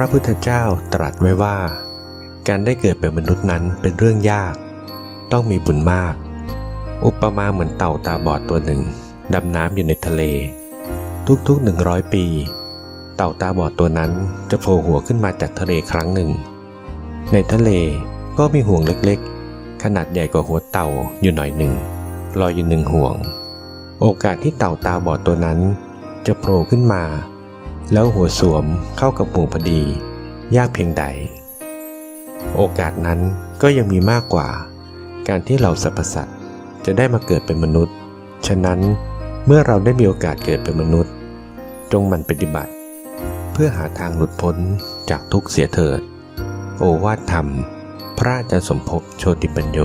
ระพุทธเจ้าตรัสไว้ว่า การได้เกิดเป็นมนุษย์นั้นเป็นเรื่องยาก ต้องมีบุญมาก อุปมาเหมือนเต่าตาบอดตัวหนึ่ง ดำน้ำอยู่ในทะเล ทุกๆหนึ่งร้อยปี เต่าตาบอดตัวนั้นจะโผล่หัวขึ้นมาจากทะเลครั้งหนึ่ง ในทะเลก็มีห่วงเล็กๆ ขนาดใหญ่กว่าหัวเต่าอยู่หน่อยหนึ่งลอยอยู่หนึ่งห่วง โอกาสที่เต่าตาบอดตัวนั้น จะโผล่ขึ้นมา แล้วหัวสวมเข้ากับห่วงพอดี ยากเพียงใด โอกาสนั้นก็ยังมีมากกว่า การที่เราสรรพสัตว์จะได้มาเกิดเป็นมนุษย์ ฉะนั้นเมื่อเราได้มีโอกาสเกิดเป็นมนุษย์ จงหมันปฏิบัติ เพื่อหาทางหลุดพ้นจากทุกเสียเถิด โอวาทธรรม พระอาจารย์สมภพโชติปัญโย